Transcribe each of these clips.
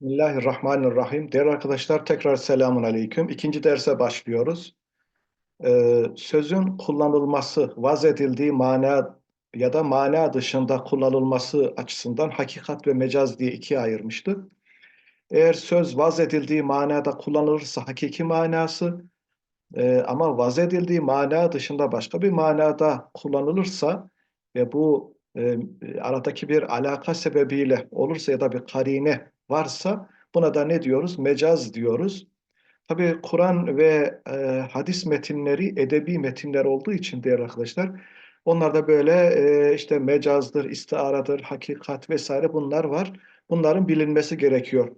Bismillahirrahmanirrahim. Değerli arkadaşlar tekrar selamun aleyküm. İkinci derse başlıyoruz. Ee, sözün kullanılması, vaz edildiği mana ya da mana dışında kullanılması açısından hakikat ve mecaz diye ikiye ayırmıştık. Eğer söz vaz edildiği manada kullanılırsa hakiki manası e, ama vaz edildiği mana dışında başka bir manada kullanılırsa ve bu e, aradaki bir alaka sebebiyle olursa ya da bir karine varsa buna da ne diyoruz? Mecaz diyoruz. Tabii Kur'an ve e, hadis metinleri edebi metinler olduğu için değerli arkadaşlar onlarda böyle e, işte mecazdır, istiaradır, hakikat vesaire bunlar var. Bunların bilinmesi gerekiyor.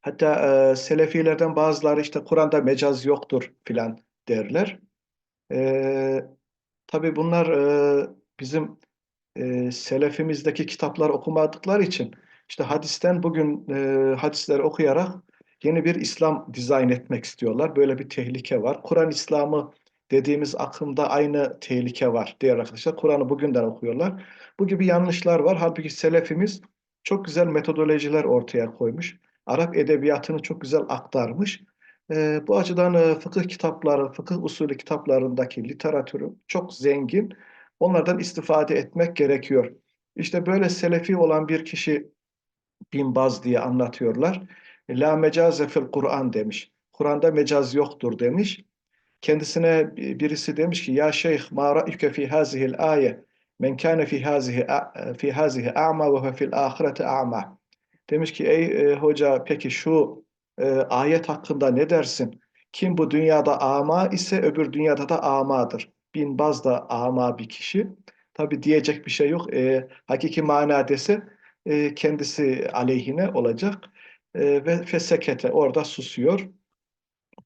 Hatta e, Selefilerden bazıları işte Kur'an'da mecaz yoktur filan derler. E, tabii bunlar e, bizim e, selefimizdeki kitaplar okumadıkları için işte hadisten bugün e, hadisleri okuyarak yeni bir İslam dizayn etmek istiyorlar. Böyle bir tehlike var. Kur'an İslamı dediğimiz akımda aynı tehlike var diğer arkadaşlar. Kur'an'ı bugünden okuyorlar. Bu gibi yanlışlar var. Halbuki selefimiz çok güzel metodolojiler ortaya koymuş. Arap edebiyatını çok güzel aktarmış. E, bu açıdan e, fıkıh kitapları, fıkıh usulü kitaplarındaki literatürü çok zengin. Onlardan istifade etmek gerekiyor. İşte böyle selefi olan bir kişi Bin Baz diye anlatıyorlar. La mecaze fil Kur'an demiş. Kur'an'da mecaz yoktur demiş. Kendisine birisi demiş ki ya şeyh ma ra'yuke fi hazihil aye men kâne fi hazihi fi hazihi a'ma ve fil ahireti a'ma. Demiş ki ey e, hoca peki şu e, ayet hakkında ne dersin? Kim bu dünyada ama ise öbür dünyada da amadır. Bin Baz da ama bir kişi. Tabi diyecek bir şey yok. E, hakiki mana dese e, kendisi aleyhine olacak. E, ve fesekete orada susuyor.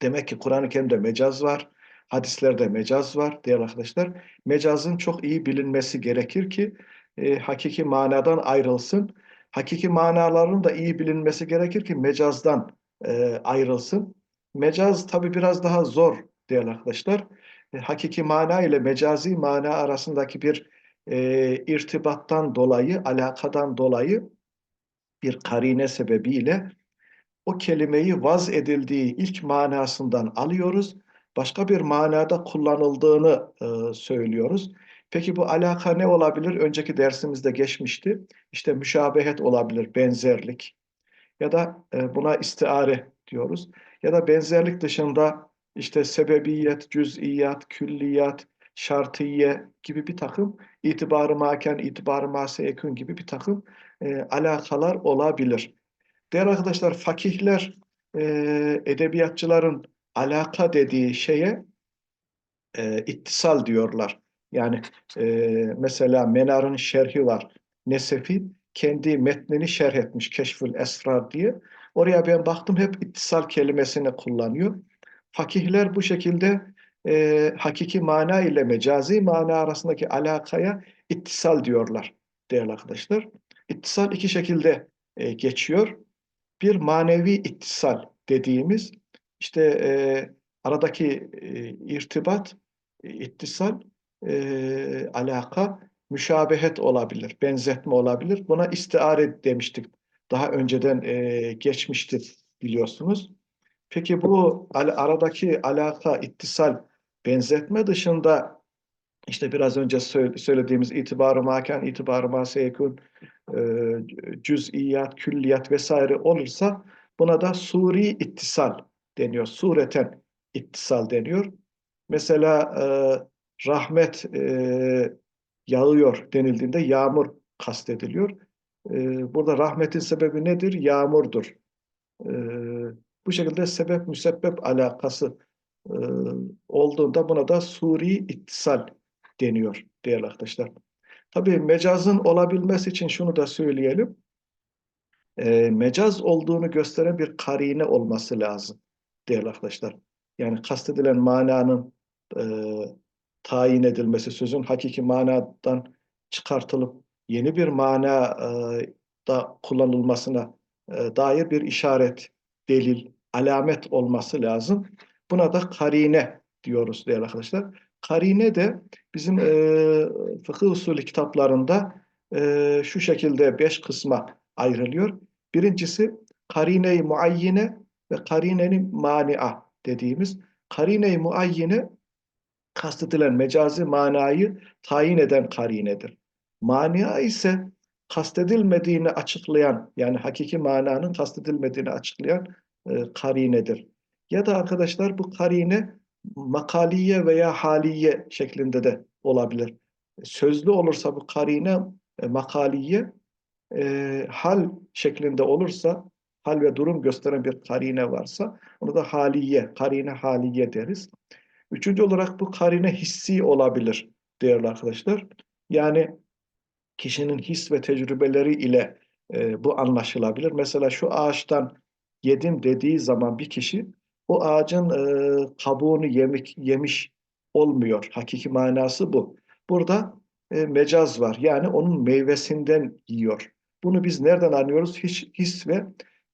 Demek ki Kur'an-ı Kerim'de mecaz var. Hadislerde mecaz var değerli arkadaşlar. Mecazın çok iyi bilinmesi gerekir ki e, hakiki manadan ayrılsın. Hakiki manaların da iyi bilinmesi gerekir ki mecazdan e, ayrılsın. Mecaz tabi biraz daha zor değerli arkadaşlar. E, hakiki mana ile mecazi mana arasındaki bir e, irtibattan dolayı, alakadan dolayı bir karine sebebiyle o kelimeyi vaz edildiği ilk manasından alıyoruz. Başka bir manada kullanıldığını e, söylüyoruz. Peki bu alaka ne olabilir? Önceki dersimizde geçmişti. İşte müşabehet olabilir, benzerlik. Ya da e, buna istiare diyoruz. Ya da benzerlik dışında işte sebebiyet, cüz'iyat, külliyat, şartiye gibi bir takım itibarı maken, itibarı maseyekün gibi bir takım e, alakalar olabilir. Değerli arkadaşlar fakihler e, edebiyatçıların alaka dediği şeye e, ittisal diyorlar. Yani e, mesela Menar'ın şerhi var. Nesefi kendi metnini şerh etmiş Keşfül Esrar diye. Oraya ben baktım hep ittisal kelimesini kullanıyor. Fakihler bu şekilde e, hakiki mana ile mecazi mana arasındaki alakaya ittisal diyorlar değerli arkadaşlar. İttisal iki şekilde e, geçiyor. Bir manevi ittisal dediğimiz işte e, aradaki e, irtibat, e, ittisal, e, alaka, müşabehet olabilir, benzetme olabilir. Buna istiare demiştik. Daha önceden e, geçmişti biliyorsunuz. Peki bu aradaki alaka, ittisal, benzetme dışında işte biraz önce söylediğimiz itibarı maken, itibarı maseyekun, e, cüz'iyat, külliyat vesaire olursa buna da suri ittisal deniyor. Sureten ittisal deniyor. Mesela e, rahmet e, yağıyor denildiğinde yağmur kastediliyor. burada rahmetin sebebi nedir? Yağmurdur. bu şekilde sebep müsebbep alakası olduğunda buna da suri ittisal deniyor değerli arkadaşlar. Tabii mecazın olabilmesi için şunu da söyleyelim. E, mecaz olduğunu gösteren bir karine olması lazım değerli arkadaşlar. Yani kastedilen mananın e, tayin edilmesi, sözün hakiki manadan çıkartılıp yeni bir mana e, da kullanılmasına e, dair bir işaret, delil, alamet olması lazım. Buna da karine diyoruz değerli arkadaşlar. Karine de bizim e, fıkıh usulü kitaplarında e, şu şekilde beş kısma ayrılıyor. Birincisi karine-i muayyine ve karine-i mani'a dediğimiz karine-i muayyine kastedilen mecazi manayı tayin eden karinedir. Mania ise kastedilmediğini açıklayan yani hakiki mananın kastedilmediğini açıklayan e, karinedir. Ya da arkadaşlar bu karine makaliye veya haliye şeklinde de olabilir. Sözlü olursa bu karine e, makaliye, e, hal şeklinde olursa, hal ve durum gösteren bir karine varsa onu da haliye, karine haliye deriz. Üçüncü olarak bu karine hissi olabilir değerli arkadaşlar. Yani kişinin his ve tecrübeleri ile e, bu anlaşılabilir. Mesela şu ağaçtan yedim dediği zaman bir kişi o ağacın e, kabuğunu yemek, yemiş olmuyor. Hakiki manası bu. Burada e, mecaz var. Yani onun meyvesinden yiyor. Bunu biz nereden anlıyoruz? Hiç his ve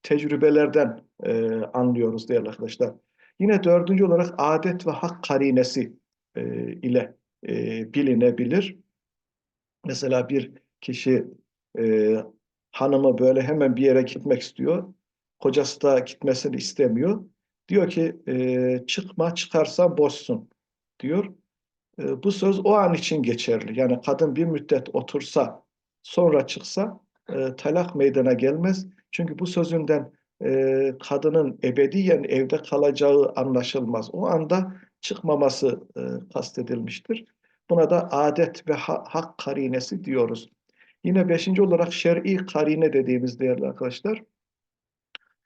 tecrübelerden e, anlıyoruz değerli arkadaşlar. Yine dördüncü olarak adet ve hak karinesi e, ile e, bilinebilir. Mesela bir kişi e, hanımı böyle hemen bir yere gitmek istiyor. Kocası da gitmesini istemiyor. Diyor ki e, çıkma çıkarsan boşsun diyor. E, bu söz o an için geçerli. Yani kadın bir müddet otursa sonra çıksa e, talak meydana gelmez. Çünkü bu sözünden e, kadının ebediyen evde kalacağı anlaşılmaz. O anda çıkmaması e, kastedilmiştir. Buna da adet ve ha hak karinesi diyoruz. Yine beşinci olarak şer'i karine dediğimiz değerli arkadaşlar,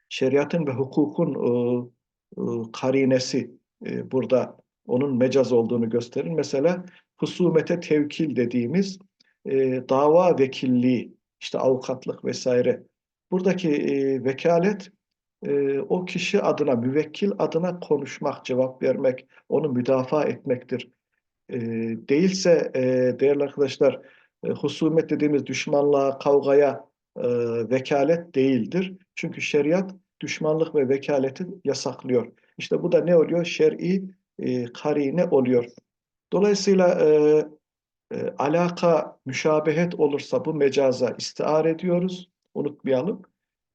şeriatın ve hukukun e, karinesi e, burada onun mecaz olduğunu gösterir. Mesela husumete tevkil dediğimiz e, dava vekilliği, işte avukatlık vesaire. Buradaki e, vekalet e, o kişi adına, müvekkil adına konuşmak, cevap vermek, onu müdafaa etmektir. E, değilse e, değerli arkadaşlar, e, husumet dediğimiz düşmanlığa, kavgaya e, vekalet değildir. Çünkü şeriat düşmanlık ve vekaleti yasaklıyor. İşte bu da ne oluyor? Şer'i e, karine oluyor. Dolayısıyla e, e, alaka, müşabehet olursa bu mecaza istiare ediyoruz. Unutmayalım.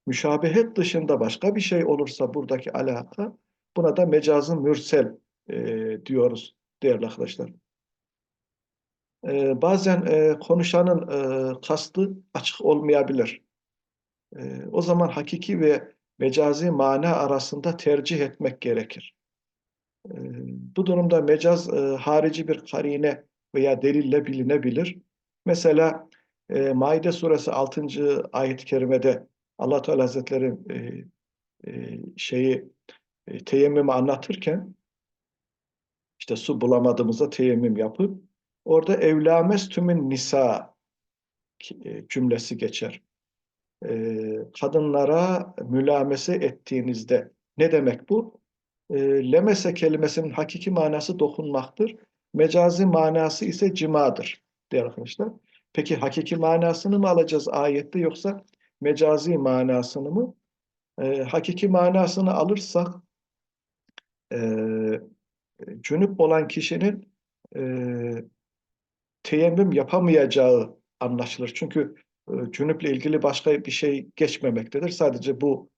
Müşabehet dışında başka bir şey olursa buradaki alaka buna da mecazın mürsel e, diyoruz değerli arkadaşlar. E, bazen e, konuşanın e, kastı açık olmayabilir. E, o zaman hakiki ve mecazi mana arasında tercih etmek gerekir. E, bu durumda mecaz e, harici bir karine veya delille bilinebilir. Mesela e, Maide suresi 6. ayet-i kerimede Allah Teala Hazretleri e, e, şeyi e, anlatırken işte su bulamadığımızda teyemmüm yapıp orada evlames tümün nisa cümlesi geçer. E, kadınlara mülamese ettiğinizde ne demek bu? E, lemese kelimesinin hakiki manası dokunmaktır. Mecazi manası ise cimadır değerli arkadaşlar. Peki hakiki manasını mı alacağız ayette yoksa mecazi manasını mı? E, hakiki manasını alırsak e, cünüp olan kişinin e, teyemmüm yapamayacağı anlaşılır. Çünkü cünüple ilgili başka bir şey geçmemektedir. Sadece bu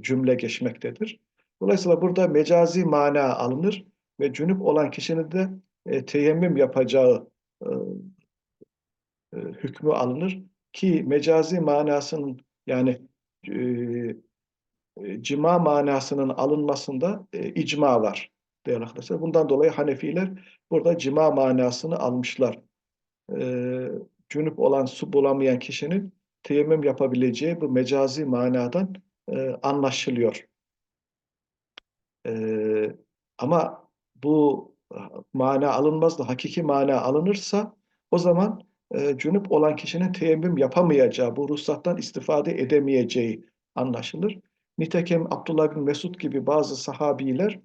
cümle geçmektedir. Dolayısıyla burada mecazi mana alınır ve cünüp olan kişinin de e, teyemmüm yapacağı e, e, hükmü alınır ki mecazi manasının yani e, e, cima manasının alınmasında e, icma var değerli arkadaşlar. Bundan dolayı Hanefiler burada cima manasını almışlar. E, cünüp olan su bulamayan kişinin teyemmüm yapabileceği bu mecazi manadan e, anlaşılıyor. E, ama bu mana alınmaz da hakiki mana alınırsa o zaman e, cünüp olan kişinin teyemmüm yapamayacağı, bu ruhsattan istifade edemeyeceği anlaşılır. Nitekim Abdullah bin Mesud gibi bazı sahabiler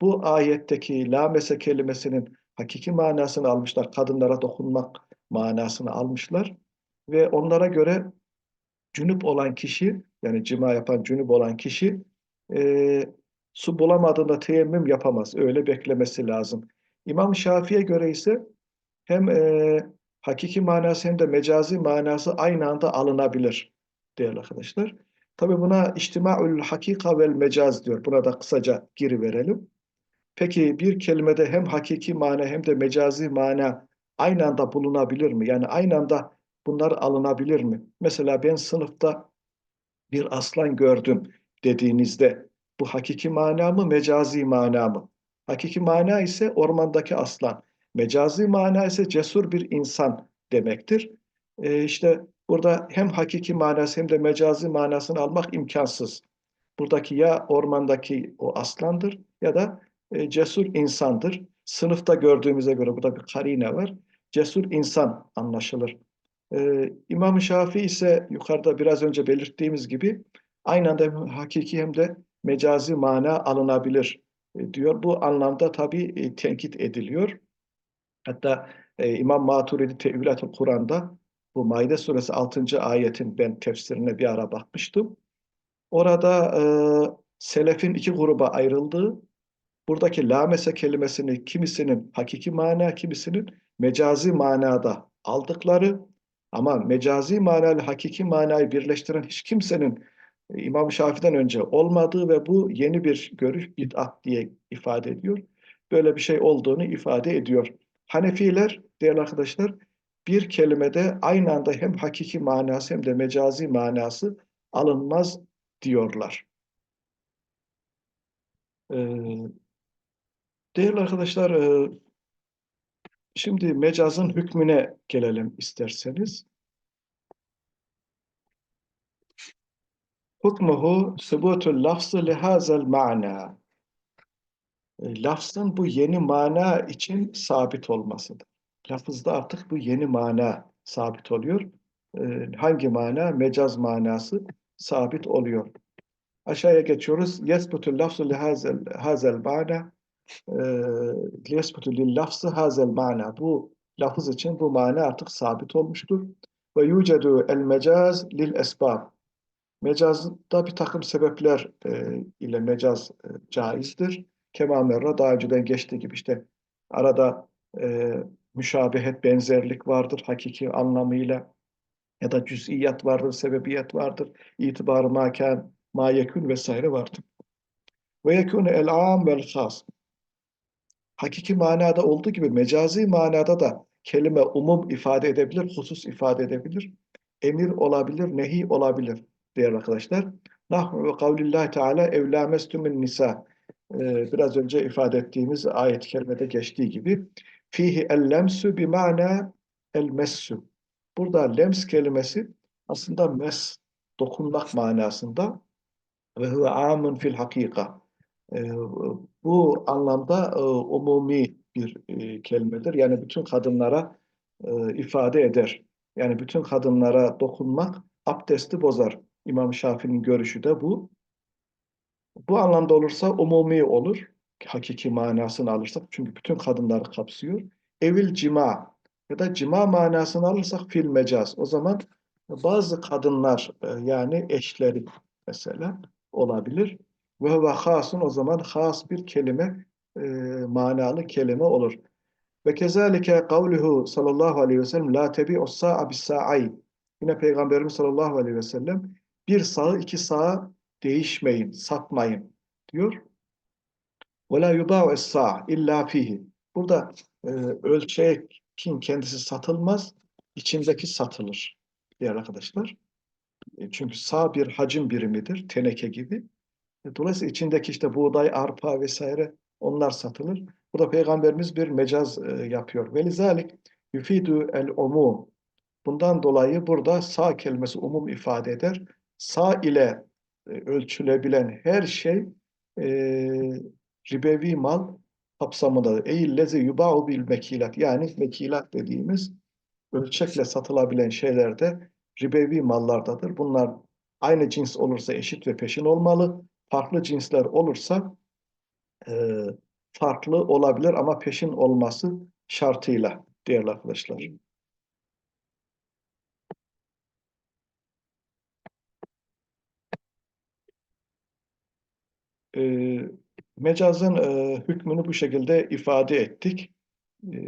bu ayetteki lamese kelimesinin hakiki manasını almışlar. Kadınlara dokunmak manasını almışlar. Ve onlara göre cünüp olan kişi, yani cima yapan cünüp olan kişi e, su bulamadığında teyemmüm yapamaz. Öyle beklemesi lazım. İmam Şafii'ye göre ise hem e, hakiki manası hem de mecazi manası aynı anda alınabilir değerli arkadaşlar. Tabi buna içtimaül hakika vel mecaz diyor. Buna da kısaca giri verelim. Peki bir kelimede hem hakiki mana hem de mecazi mana aynı anda bulunabilir mi? Yani aynı anda bunlar alınabilir mi? Mesela ben sınıfta bir aslan gördüm dediğinizde bu hakiki mana mı, mecazi mana mı? Hakiki mana ise ormandaki aslan. Mecazi mana ise cesur bir insan demektir. Ee, işte burada hem hakiki manası hem de mecazi manasını almak imkansız. Buradaki ya ormandaki o aslandır ya da e, cesur insandır. Sınıfta gördüğümüze göre burada bir karine var. Cesur insan anlaşılır. Ee, İmam Şafii ise yukarıda biraz önce belirttiğimiz gibi aynı anda hem hakiki hem de mecazi mana alınabilir e, diyor. Bu anlamda tabii e, tenkit ediliyor. Hatta e, İmam Maturidi Tevilat-ı Kur'an'da bu Maide suresi 6. ayetin ben tefsirine bir ara bakmıştım. Orada e, selefin iki gruba ayrıldığı, buradaki lamese kelimesini kimisinin hakiki mana, kimisinin mecazi manada aldıkları ama mecazi manayla hakiki manayı birleştiren hiç kimsenin e, İmam Şafii'den önce olmadığı ve bu yeni bir görüş bid'at diye ifade ediyor. Böyle bir şey olduğunu ifade ediyor. Hanefiler değerli arkadaşlar bir kelimede aynı anda hem hakiki manası hem de mecazi manası alınmaz diyorlar. Ee, değerli arkadaşlar e, şimdi mecazın hükmüne gelelim isterseniz. Hukmuhu subutul lafzı lihazel ma'na. E, lafzın bu yeni mana için sabit olmasıdır. Lafızda artık bu yeni mana sabit oluyor. E, hangi mana? Mecaz manası sabit oluyor. Aşağıya geçiyoruz. Yesbutul lafzu lihazel hazel mana. E, Yesbutul lil lafzı hazel mana. Bu lafız için bu mana artık sabit olmuştur. Ve yucedu el mecaz lil esbab. Mecazda bir takım sebepler e, ile mecaz e, caizdir. Kema merra daha önceden geçtiği gibi işte arada e, müşabehet, benzerlik vardır hakiki anlamıyla ya da cüz'iyat vardır, sebebiyet vardır, itibarı makan, mayekün vesaire vardır. Ve yekûne el-âm vel-khas. Hakiki manada olduğu gibi mecazi manada da kelime umum ifade edebilir, husus ifade edebilir, emir olabilir, nehi olabilir değerli arkadaşlar. Nahvu ve kavlillahi teala evlamestümün nisa. Ee, biraz önce ifade ettiğimiz ayet-i kerimede geçtiği gibi fihi ellemsü bi mana el messü. Burada lems kelimesi aslında mes, dokunmak manasında ve huve amun fil hakika. Ee, bu anlamda e, umumi bir e, kelimedir. Yani bütün kadınlara e, ifade eder. Yani bütün kadınlara dokunmak abdesti bozar. İmam Şafii'nin görüşü de bu. Bu anlamda olursa umumi olur. Hakiki manasını alırsak. Çünkü bütün kadınları kapsıyor. Evil cima ya da cima manasını alırsak fil mecaz. O zaman bazı kadınlar yani eşleri mesela olabilir. Ve huve hasun o zaman has bir kelime, e, manalı kelime olur. Ve kezalike kavluhu sallallahu aleyhi ve sellem la tebi'u sa'a bis. Yine Peygamberimiz sallallahu aleyhi ve sellem bir sağı iki sağa değişmeyin, satmayın diyor. Ve la yudâ'u es-sa'a illa fihi. Burada e, ölçekin kendisi satılmaz, içindeki satılır diğer arkadaşlar. E, çünkü sağ bir hacim birimidir, teneke gibi. Dolayısıyla içindeki işte buğday, arpa vesaire onlar satılır. Bu da Peygamberimiz bir mecaz e, yapıyor. Velizalik yufidu el umum. Bundan dolayı burada sağ kelimesi umum ifade eder sağ ile e, ölçülebilen her şey e, ribevi mal kapsamındadır. Eyyillezi yuba'u bil mekilat. Yani mekilat dediğimiz ölçekle satılabilen şeyler de ribevi mallardadır. Bunlar aynı cins olursa eşit ve peşin olmalı. Farklı cinsler olursa e, farklı olabilir ama peşin olması şartıyla değerli arkadaşlar. e, mecazın e, hükmünü bu şekilde ifade ettik. E,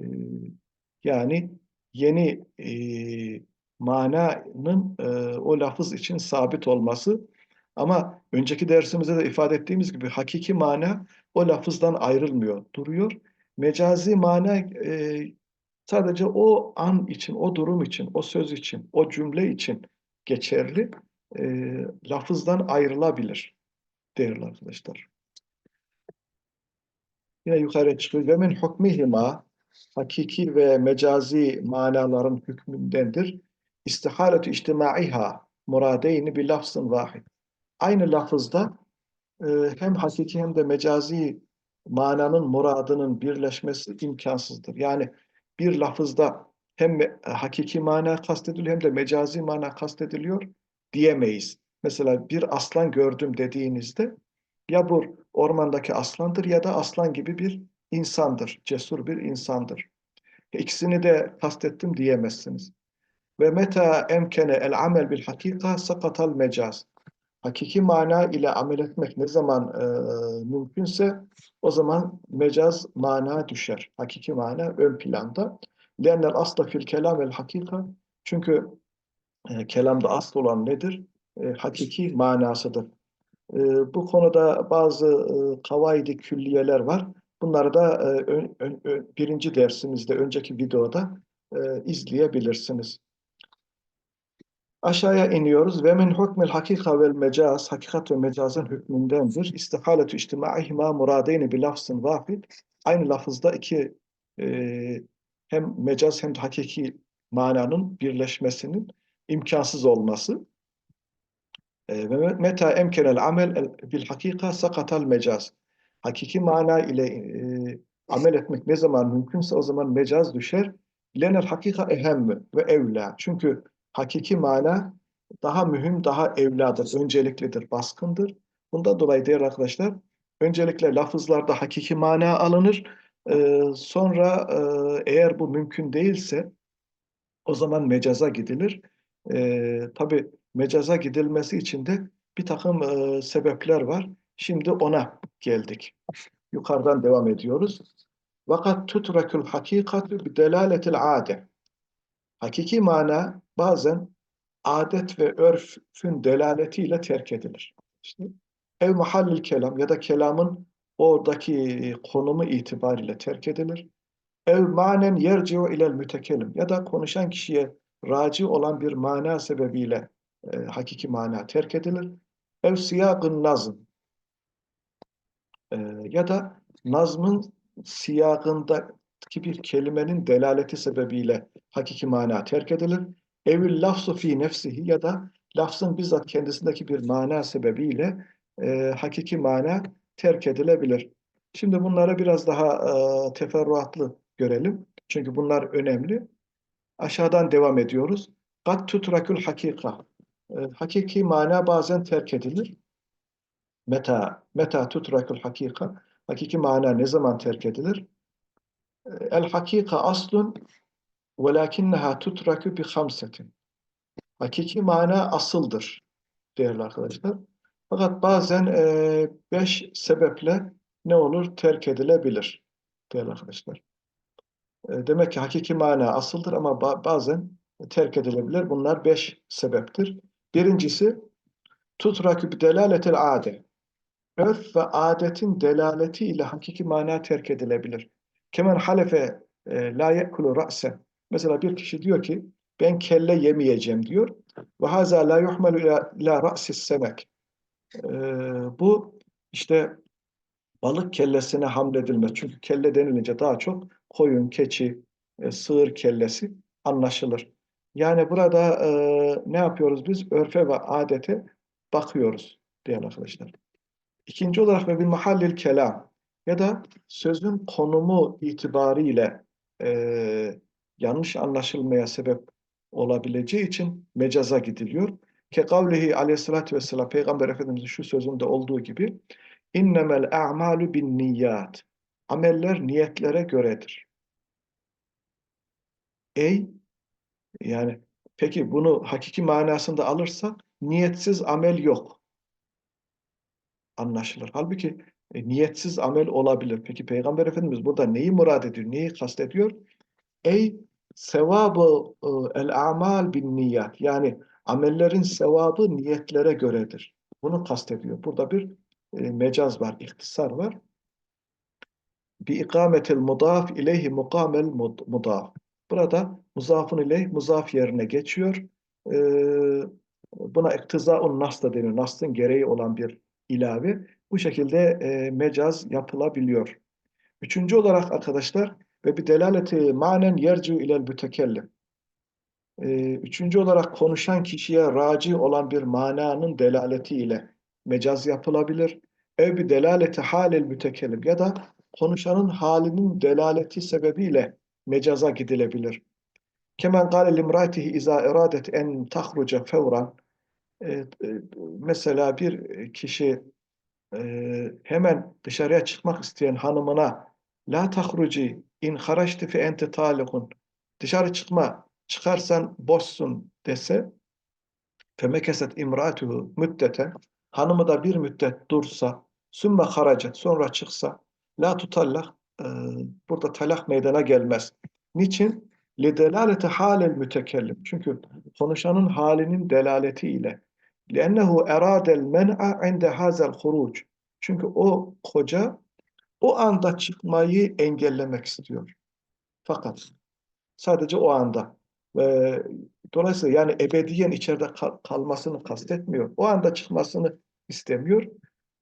yani yeni e, mananın e, o lafız için sabit olması Ama önceki dersimizde de ifade ettiğimiz gibi hakiki mana o lafızdan ayrılmıyor, duruyor. Mecazi mana e, sadece o an için, o durum için, o söz için, o cümle için geçerli. E, lafızdan ayrılabilir değerli arkadaşlar. Yine yukarı çıkıyor. Ve min hukmihima hakiki ve mecazi manaların hükmündendir. İstihaletü içtimaiha muradeyni bir lafzın vahid. Aynı lafızda e, hem hakiki hem de mecazi mananın muradının birleşmesi imkansızdır. Yani bir lafızda hem me- hakiki mana kastediliyor hem de mecazi mana kastediliyor diyemeyiz. Mesela bir aslan gördüm dediğinizde ya bu ormandaki aslandır ya da aslan gibi bir insandır, cesur bir insandır. İkisini de kastettim diyemezsiniz. Ve meta emkene el amel bil hakika sakatal mecaz. Hakiki mana ile amel etmek ne zaman e, mümkünse o zaman mecaz mana düşer. Hakiki mana ön planda. Lennel asla fil kelam el hakika. Çünkü e, kelamda asıl olan nedir? E, hakiki manasıdır. E, bu konuda bazı e, kavaidi külliyeler var. Bunları da e, ön, ön, birinci dersimizde, önceki videoda e, izleyebilirsiniz. Aşağıya iniyoruz. Ve min hukmil hakika vel mecaz, hakikat ve mecazın hükmündendir. İstihaletü içtimaihima muradeyni bi lafzın vahid. Aynı lafızda iki e, hem mecaz hem de hakiki mananın birleşmesinin imkansız olması. E, ve meta emkenel amel el- bil hakika sakatal mecaz. Hakiki mana ile e, amel etmek ne zaman mümkünse o zaman mecaz düşer. Lenel hakika ehemme ve evla. Çünkü hakiki mana daha mühim, daha evladır, önceliklidir, baskındır. Bundan dolayı değerli arkadaşlar, öncelikle lafızlarda hakiki mana alınır. Ee, sonra e, eğer bu mümkün değilse o zaman mecaza gidilir. Ee, tabii mecaza gidilmesi için de bir takım e, sebepler var. Şimdi ona geldik. Yukarıdan devam ediyoruz. Vakat tutrakul hakikatu bi delaletil ade. Hakiki mana bazen adet ve örfün delaletiyle terk edilir. İşte ev mahallil kelam ya da kelamın oradaki konumu itibariyle terk edilir. Ev manen yerciu ilel mütekellim ya da konuşan kişiye raci olan bir mana sebebiyle e, hakiki mana terk edilir. Ev siyagın nazım e, ya da nazmın siyagındaki bir kelimenin delaleti sebebiyle hakiki mana terk edilir. Evül lafzu fi nefsihi ya da lafzın bizzat kendisindeki bir mana sebebiyle e, hakiki mana terk edilebilir. Şimdi bunları biraz daha e, teferruatlı görelim. Çünkü bunlar önemli. Aşağıdan devam ediyoruz. Kat tutrakül hakika. E, hakiki mana bazen terk edilir. Meta, meta tutrakül hakika. Hakiki mana ne zaman terk edilir? El hakika aslun velakinneha tutrakü bi hamsetin. Hakiki mana asıldır değerli arkadaşlar. Fakat bazen e, beş sebeple ne olur? Terk edilebilir değerli arkadaşlar. E, demek ki hakiki mana asıldır ama ba bazen terk edilebilir. Bunlar beş sebeptir. Birincisi tutrakü bi delaletil ade. Örf ve adetin delaleti ile hakiki mana terk edilebilir. Kemen halefe e, la yekulu ra'se. Mesela bir kişi diyor ki ben kelle yemeyeceğim diyor. Ve haza la yuhmelu ila, ra'sis semek. E, bu işte balık kellesine hamledilmez. Çünkü kelle denilince daha çok koyun, keçi, e, sığır kellesi anlaşılır. Yani burada e, ne yapıyoruz biz? Örfe ve adete bakıyoruz değerli arkadaşlar. İkinci olarak ve bir mahallil kelam ya da sözün konumu itibariyle e, yanlış anlaşılmaya sebep olabileceği için mecaza gidiliyor. Ke kavlihi aleyhissalatü vesselam Peygamber Efendimizin şu sözünde olduğu gibi innemel a'malu bin niyat ameller niyetlere göredir. Ey yani peki bunu hakiki manasında alırsak niyetsiz amel yok anlaşılır. Halbuki e, niyetsiz amel olabilir. Peki Peygamber Efendimiz burada neyi murad ediyor, neyi kastediyor? Ey sevabı e, el amal bin niyat. Yani amellerin sevabı niyetlere göredir. Bunu kastediyor. Burada bir e, mecaz var, ihtisar var. Bi ikametil mudaf ileyhi mukamel mud- mudaf. Burada muzafın ileyh muzaf yerine geçiyor. E, buna iktizaun nas da deniyor. Nas'ın gereği olan bir ilave. Bu şekilde e, mecaz yapılabiliyor. Üçüncü olarak arkadaşlar ve bir delaleti manen yercu ilel mütekellim. Ee, Üçüncü olarak konuşan kişiye raci olan bir mananın delaleti ile mecaz yapılabilir. Ev bir delaleti halel mütekellim ya da konuşanın halinin delaleti sebebiyle mecaza gidilebilir. Kemen gâle limratihi izâ iradet en tahruca fevran. Ee, e, Mesela bir kişi e, hemen dışarıya çıkmak isteyen hanımına la tahruci in haraçti fe ente talikun dışarı çıkma çıkarsan boşsun dese femekeset imratuhu müddeten hanımı da bir müddet dursa sümme haraca sonra çıksa la tutallak e, burada talak meydana gelmez. Niçin? Lidelaleti halel mütekellim. Çünkü konuşanın halinin delaleti ile. لأنه أراد المنع عند هذا الخروج. Çünkü o koca o anda çıkmayı engellemek istiyor. Fakat sadece o anda. Ve dolayısıyla yani ebediyen içeride kal- kalmasını kastetmiyor. O anda çıkmasını istemiyor.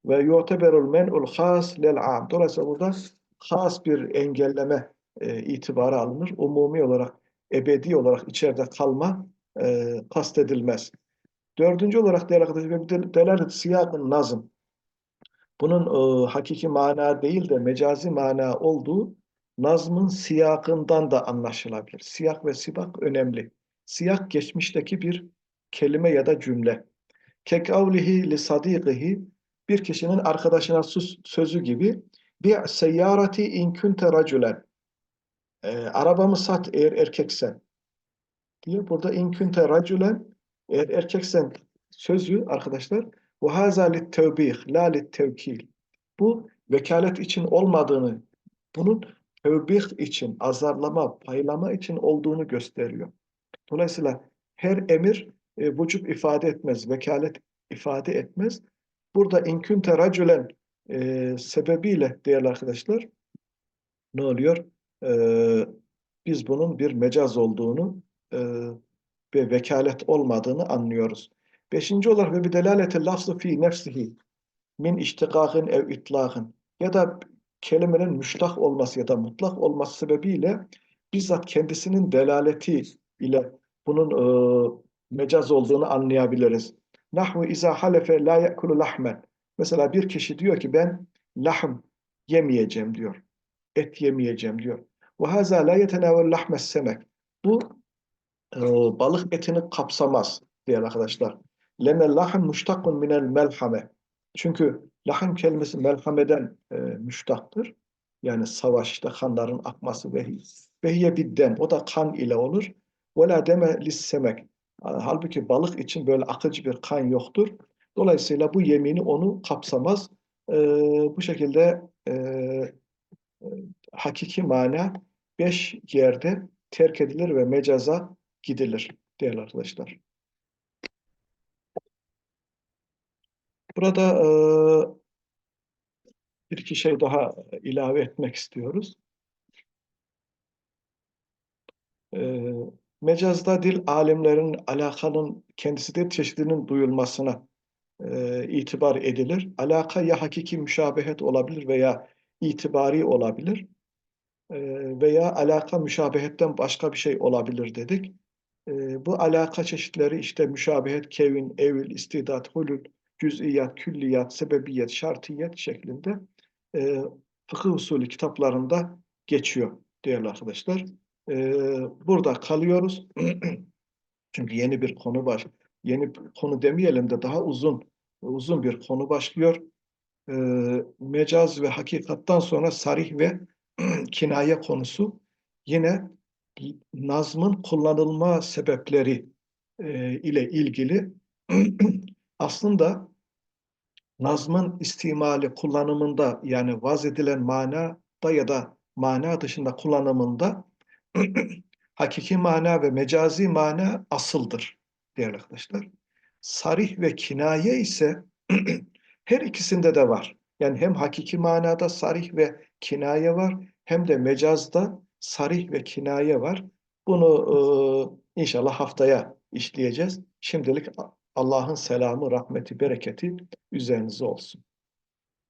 Ve yuteberul men'ul has lel am. Dolayısıyla burada has bir engelleme e, itibarı alınır. Umumi olarak, ebedi olarak içeride kalma e, kastedilmez. Dördüncü olarak değerli arkadaşlar, delalet siyakın nazım. Bunun e, hakiki mana değil de mecazi mana olduğu nazmın siyakından da anlaşılabilir. Siyak ve sibak önemli. Siyak geçmişteki bir kelime ya da cümle. Kekavlihi li sadiqihi bir kişinin arkadaşına sözü gibi bir seyyarati in kunte raculen e, arabamı sat eğer erkeksen diyor. Burada in kunte raculen eğer erkeksen sözü arkadaşlar bu tevbih la lit tevkil. Bu vekalet için olmadığını, bunun tevbih için, azarlama, paylama için olduğunu gösteriyor. Dolayısıyla her emir e, vücub ifade etmez, vekalet ifade etmez. Burada inkünte racülen e, sebebiyle değerli arkadaşlar ne oluyor? E, biz bunun bir mecaz olduğunu e, ve vekalet olmadığını anlıyoruz. Beşinci olarak ve bir delaleti lafzı fi nefsihi min iştikakın ev itlakın ya da kelimenin müştak olması ya da mutlak olması sebebiyle bizzat kendisinin delaleti ile bunun e, mecaz olduğunu anlayabiliriz. Nahvu izâ halefe la ye'kulu lahmen. Mesela bir kişi diyor ki ben lahm yemeyeceğim diyor. Et yemeyeceğim diyor. Ve hazâ la yetenâvel lahmes semek. Bu e, balık etini kapsamaz diğer arkadaşlar. Lenne lahm muştakun minel melhame. Çünkü lahm kelimesi melhameden e, müştaktır. Yani savaşta kanların akması ve vehiye bidden. O da kan ile olur. Ve la deme lissemek. Halbuki balık için böyle akıcı bir kan yoktur. Dolayısıyla bu yemini onu kapsamaz. E, bu şekilde e, hakiki mana beş yerde terk edilir ve mecaza gidilir değerli arkadaşlar. Burada e, bir iki şey daha ilave etmek istiyoruz. E, mecazda dil alimlerin alakanın kendisi de çeşidinin duyulmasına e, itibar edilir. Alaka ya hakiki müşabehet olabilir veya itibari olabilir. E, veya alaka müşabehetten başka bir şey olabilir dedik. E, bu alaka çeşitleri işte müşabehet, kevin, evil, istidat, hulul, cüz'iyat, külliyat, sebebiyet, şartiyet şeklinde e, fıkıh usulü kitaplarında geçiyor değerli arkadaşlar. E, burada kalıyoruz. Çünkü yeni bir konu var. Yeni konu demeyelim de daha uzun uzun bir konu başlıyor. E, mecaz ve hakikattan sonra sarih ve kinaye konusu yine nazmın kullanılma sebepleri e, ile ilgili aslında nazmın istimali kullanımında yani vaz edilen manada ya da mana dışında kullanımında hakiki mana ve mecazi mana asıldır değerli arkadaşlar. Sarih ve kinaye ise Her ikisinde de var. Yani hem hakiki manada sarih ve kinaye var hem de mecazda sarih ve kinaye var. Bunu e, inşallah haftaya işleyeceğiz. Şimdilik Allah'ın selamı, rahmeti, bereketi üzerinize olsun.